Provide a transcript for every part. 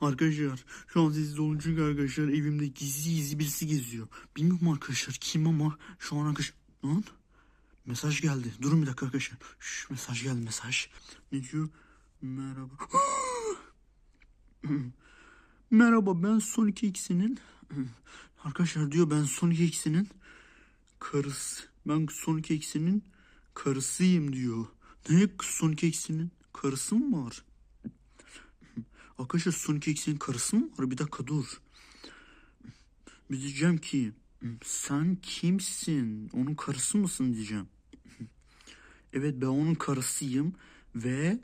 Arkadaşlar şu an sessiz olun çünkü arkadaşlar evimde gizli gizli birisi geziyor. Bilmiyorum arkadaşlar kim ama şu an arkadaşlar... Lan mesaj geldi. Durun bir dakika arkadaşlar. Şş, mesaj geldi mesaj. Ne diyor? Merhaba. Merhaba ben Sonic X'inin arkadaşlar diyor ben Sonic X'inin karısı. Ben Sonic X'inin karısıyım diyor. Ne Sonic X'inin karısı mı var? Arkadaşlar Sonic X'in karısı mı var? Bir dakika dur. Bir diyeceğim ki sen kimsin? Onun karısı mısın diyeceğim. Evet ben onun karısıyım ve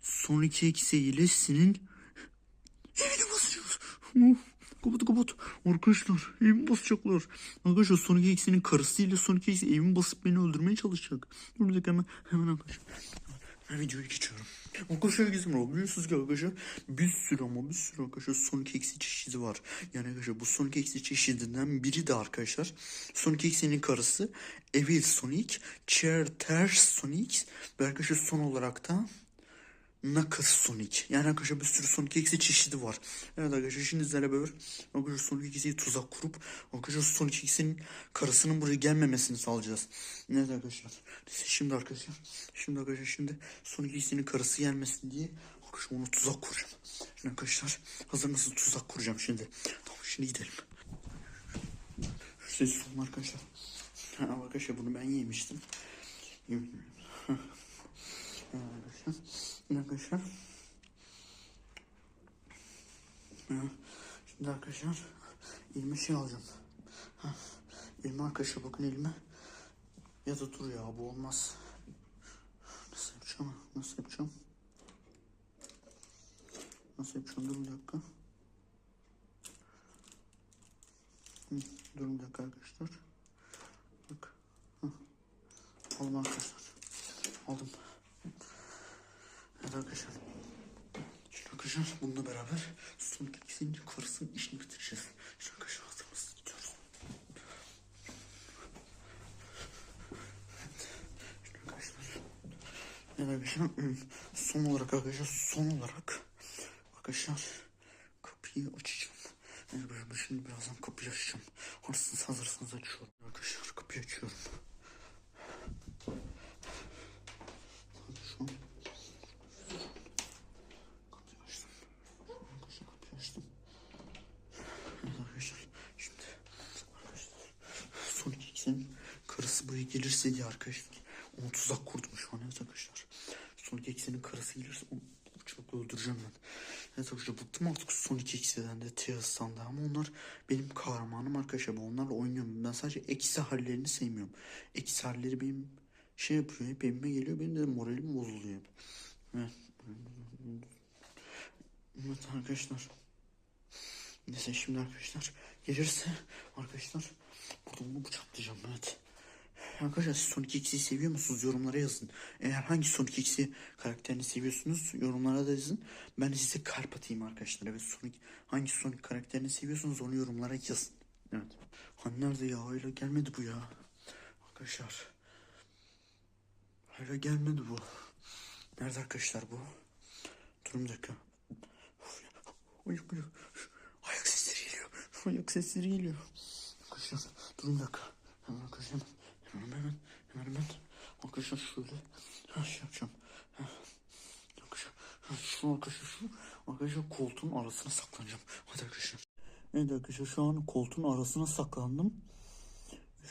Sonic X ile senin evini basacağız. Uf, Kapat kapat. Arkadaşlar evimi basacaklar. Arkadaşlar Sonic X'in karısıyla Sonic X evimi basıp beni öldürmeye çalışacak. Dur bir dakika hemen, hemen arkadaşlar. Videoyu geçiyorum. Arkadaşlar gizim var. Biliyorsunuz ki arkadaşlar bir sürü ama bir sürü arkadaşlar Sonic X'i çeşidi var. Yani arkadaşlar bu Sonic X'i çeşidinden biri de arkadaşlar Sonic X'in karısı Evil Sonic, Chair Ters Sonic ve arkadaşlar son olarak da Knuckles Sonic. Yani arkadaşlar bir sürü Sonic X'i çeşidi var. Evet arkadaşlar şimdi sizlerle beraber arkadaşlar Sonic X'i tuzak kurup arkadaşlar Sonic X'in karısının buraya gelmemesini sağlayacağız. Evet arkadaşlar. Neyse şimdi arkadaşlar. Şimdi arkadaşlar şimdi Sonic X'in karısı gelmesin diye arkadaşlar onu tuzak kuracağım. Şimdi arkadaşlar hazır nasıl tuzak kuracağım şimdi. Tamam şimdi gidelim. Ses olun arkadaşlar. Ha, arkadaşlar bunu ben yemiştim. Yemin Evet arkadaşlar. Arkadaşlar. Şimdi arkadaşlar elime şey alacağım. Ha, elime arkadaşlar bakın elime. Ya da dur ya bu olmaz. Nasıl yapacağım? Nasıl yapacağım? Nasıl yapacağım? Dur bir dakika. Hı, Dur bir dakika arkadaşlar. Bak. Hı. Aldım arkadaşlar. Aldım. Arkadaşlar. Şimdi arkadaşlar bununla beraber son ikisinin karısının işini bitireceğiz. Şimdi arkadaşlar hazır mısınız? Gidiyoruz. Şimdi arkadaşlar. Evet arkadaşlar. Son olarak arkadaşlar son olarak arkadaşlar kapıyı açacağım. Evet arkadaşlar şimdi birazdan kapıyı açacağım. Hazırsınız hazırsanız açıyorum. Arkadaşlar kapıyı açıyorum. Şu an Kapıyı açtım. Arkadaşlar kapıyı açtım. Evet arkadaşlar şimdi arkadaşlar X'in karısı buraya gelirse diye arkadaşlar onu tuzak kurdum şu an evet arkadaşlar. Sonic X'in karısı gelirse onu bıçakla öldüreceğim ben. Evet arkadaşlar bıktım artık Sonic X'den de Tails'tan da ama onlar benim kahramanım arkadaşlar. Ben onlarla oynuyorum. Ben sadece eksi hallerini sevmiyorum. Eksi halleri benim şey yapıyor. Hep evime geliyor. Benim de moralim bozuluyor. Evet. Evet arkadaşlar. Neyse şimdi arkadaşlar gelirse arkadaşlar onu bıçaklayacağım evet. Arkadaşlar siz Sonic X'i seviyor musunuz? Yorumlara yazın. Eğer hangi Sonic X'i karakterini seviyorsunuz yorumlara da yazın. Ben size kalp atayım arkadaşlar. Evet Sonic hangi Sonic karakterini seviyorsunuz onu yorumlara yazın. Evet. Hani nerede ya? Öyle gelmedi bu ya. Arkadaşlar. Öyle gelmedi bu. Nerede arkadaşlar bu? Durun bir dakika. Ayak, ayak. ayak sesleri geliyor. Ayak sesleri geliyor. Arkadaşlar durun bir dakika. Hemen arkadaşlar hemen hemen hemen hemen hemen. Arkadaşlar şöyle şey yapacağım. Şu arkadaşlar şu arkadaşlar koltuğun arasına saklanacağım. Hadi arkadaşlar. Evet arkadaşlar şu an koltuğun arasına saklandım.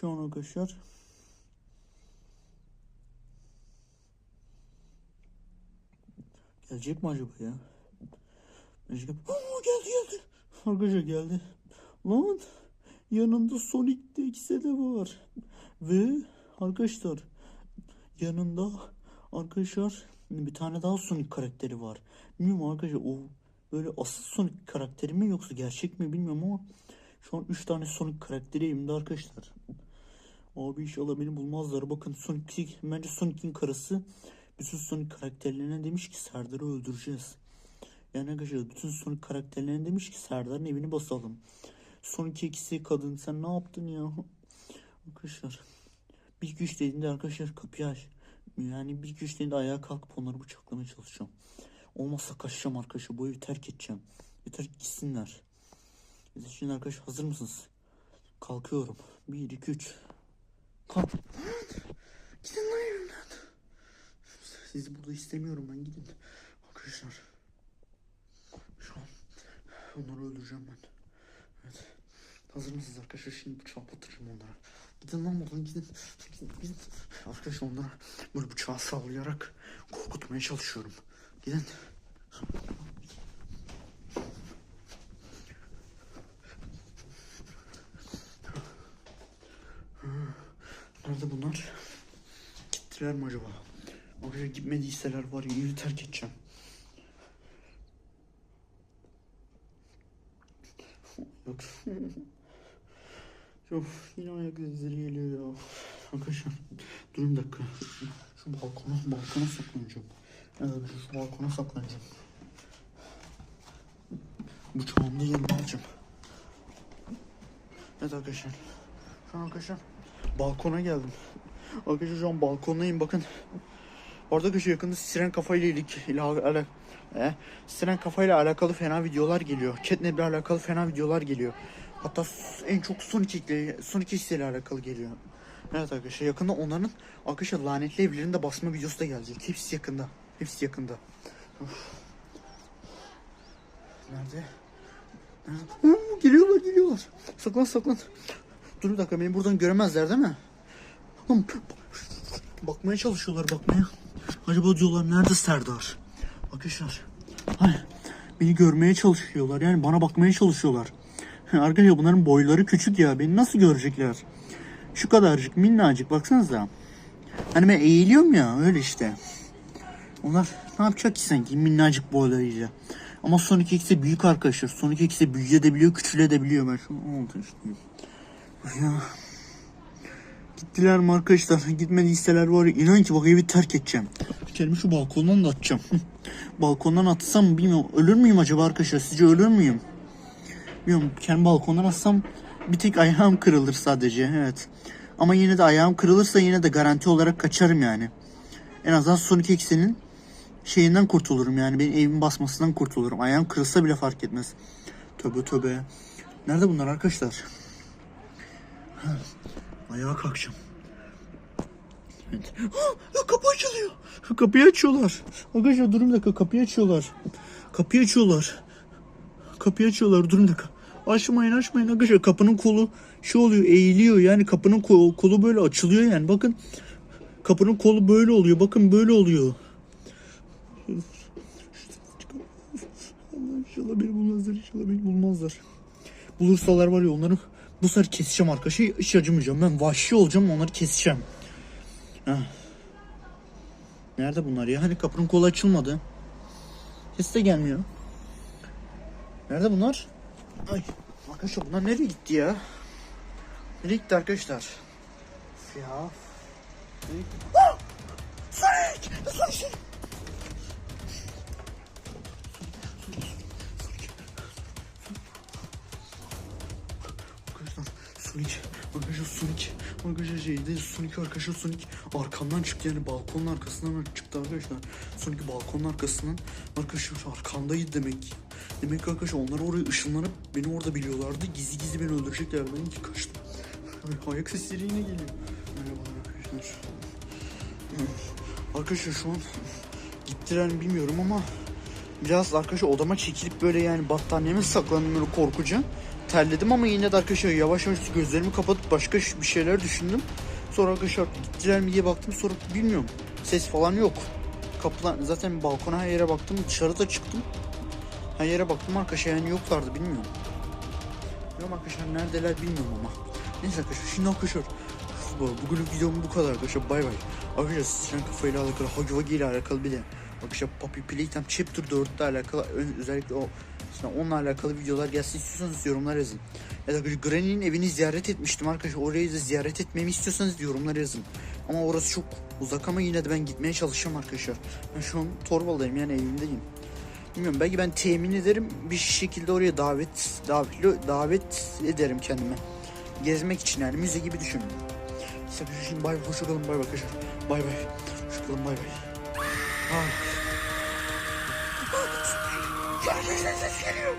Şu an arkadaşlar Gelecek mi acaba ya? Gelecek. Oo, geldi geldi. Arkadaşlar geldi. Lan yanında Sonic de de var. Ve arkadaşlar yanında arkadaşlar bir tane daha Sonic karakteri var. Bilmiyorum arkadaşlar o böyle asıl Sonic karakteri mi yoksa gerçek mi bilmiyorum ama şu an 3 tane Sonic karakteri elimde arkadaşlar. Abi inşallah beni bulmazlar. Bakın Sonic bence Sonic'in karısı bütün Sonic karakterlerine demiş ki Serdar'ı öldüreceğiz. Yani arkadaşlar bütün Sonic karakterlerine demiş ki Serdar'ın evini basalım. Sonic ikisi kadın sen ne yaptın ya? Arkadaşlar bir güç dediğinde arkadaşlar kapıyı aç. Yani bir güç dediğinde ayağa kalkıp onları bıçaklamaya çalışacağım. Olmazsa kaçacağım arkadaşlar. Bu evi terk edeceğim. Yeter gitsinler. Şimdi arkadaşlar hazır mısınız? Kalkıyorum. Bir, iki, üç. Kalk. Gidin lan evimden. Sizi burada istemiyorum ben gidin. Arkadaşlar. Şu an onları öldüreceğim ben. Evet. Hazır mısınız arkadaşlar? Şimdi bıçağı batıracağım onlara. Gidin lan buradan gidin. Gidin, gidin. Arkadaşlar onlara böyle bıçağı sallayarak korkutmaya çalışıyorum. Gidin. Nerede bunlar? Gittiler mi acaba? Oraya gitmediyseler var ya evi terk edeceğim. Yok. Of yine ayak izleri geliyor ya. Arkadaşlar durun bir dakika. Şu balkona, balkona saklanacağım. Evet şu balkona saklanacağım. Bıçağımı da yanıma alacağım. Evet arkadaşlar. Şu an arkadaşlar balkona geldim. Arkadaşlar şu an balkondayım bakın. Orada arkadaşlar yakında siren kafayla ilgili ala, e, siren kafayla alakalı fena videolar geliyor. Catnap'le alakalı fena videolar geliyor. Hatta en çok Sonic ile Sonic X ile alakalı geliyor. Evet arkadaşlar yakında onların arkadaşlar lanetli evlerinin de basma videosu da gelecek. Hepsi yakında. Hepsi yakında. Of. Nerede? Nerede? Oo, geliyorlar geliyorlar. Saklan saklan. Dur bir dakika beni buradan göremezler değil mi? Bakmaya çalışıyorlar bakmaya. Acaba diyorlar nerede Serdar? Arkadaşlar. Hani beni görmeye çalışıyorlar. Yani bana bakmaya çalışıyorlar. Arkadaşlar bunların boyları küçük ya. Beni nasıl görecekler? Şu kadarcık minnacık baksanıza. Hani ben eğiliyorum ya öyle işte. Onlar ne yapacak ki sanki minnacık boylarıyla. Ama Sonic X'e büyük arkadaşlar. Sonic X'e büyüyebiliyor, küçülebiliyor. Ben şu oldu işte. Ya. Gittiler mi arkadaşlar? Gitmediyseler var ya inan ki bak evi terk edeceğim. Kendimi şu balkondan da atacağım. balkondan atsam bilmiyorum. Ölür müyüm acaba arkadaşlar? Sizce ölür müyüm? Bilmiyorum. Kendi balkondan atsam bir tek ayağım kırılır sadece. Evet. Ama yine de ayağım kırılırsa yine de garanti olarak kaçarım yani. En azından Sonic X'inin şeyinden kurtulurum yani. Benim evimin basmasından kurtulurum. Ayağım kırılsa bile fark etmez. Töbe töbe. Nerede bunlar arkadaşlar? Ayağa kalkacağım. Evet. Kapı açılıyor. Kapıyı açıyorlar. Arkadaşlar durun bir dakika kapıyı açıyorlar. Kapıyı açıyorlar. Kapıyı açıyorlar durun dakika. Açmayın açmayın arkadaşlar kapının kolu şey oluyor eğiliyor yani kapının kolu, böyle açılıyor yani bakın. Kapının kolu böyle oluyor bakın böyle oluyor. İnşallah beni bulmazlar inşallah beni bulmazlar. Bulursalar var ya onları bu sefer keseceğim arkadaşlar. Hiç acımayacağım. Ben vahşi olacağım onları keseceğim. Nerede bunlar ya? Hani kapının kolu açılmadı. Ses de gelmiyor. Nerede bunlar? Ay arkadaşlar bunlar nereye gitti ya? Nereye gitti arkadaşlar? Ya. Sonic! Sonic! Sonic, arkadaşlar Sonic, arkadaşlar şeyde Sonic arkadaşlar Sonic arkamdan çıktı yani balkonun arkasından çıktı arkadaşlar. Sonic balkonun arkasından arkadaşlar arkamdaydı demek. Demek ki arkadaşlar onlar oraya ışınlanıp beni orada biliyorlardı. Gizli gizli beni öldürecekler. Ben iki kaçtım. Ay, ayak sesleri yine geliyor. Merhabalar arkadaşlar. Arkadaşlar şu an gittiler mi bilmiyorum ama biraz arkadaşlar odama çekilip böyle yani battaniyeme saklandım böyle korkuca. Terledim ama yine de arkadaşlar yavaş yavaş gözlerimi kapatıp başka bir şeyler düşündüm. Sonra arkadaşlar gittiler mi diye baktım sonra bilmiyorum. Ses falan yok. Kapılar zaten balkona her yere baktım dışarıda çıktım. Her yere baktım arkadaşlar yani yoklardı bilmiyorum. Bilmiyorum arkadaşlar neredeler bilmiyorum ama. Neyse arkadaşlar şimdi arkadaşlar bu- bugünlük videom bu kadar arkadaşlar bay bay. Arkadaşlar Siren kafayla alakalı Wuggy ile alakalı bir de arkadaşlar Puppy Playtime Chapter 4 ile alakalı ö- özellikle o işte onunla alakalı videolar gelsin istiyorsanız yorumlar yazın. Ya da arkadaşlar Granny'nin evini ziyaret etmiştim arkadaşlar. Orayı da ziyaret etmemi istiyorsanız yorumlar yazın. Ama orası çok uzak ama yine de ben gitmeye çalışacağım arkadaşlar. Ben şu an Torbalı'dayım yani evimdeyim. Bilmiyorum belki ben temin ederim bir şekilde oraya davet davetli davet ederim kendime. Gezmek için yani müze gibi düşünün. İşte şimdi şey, bay hoşça kalın bay arkadaşlar. Bay bay. Hoşça kalın bay bay. Ah. Geliyor.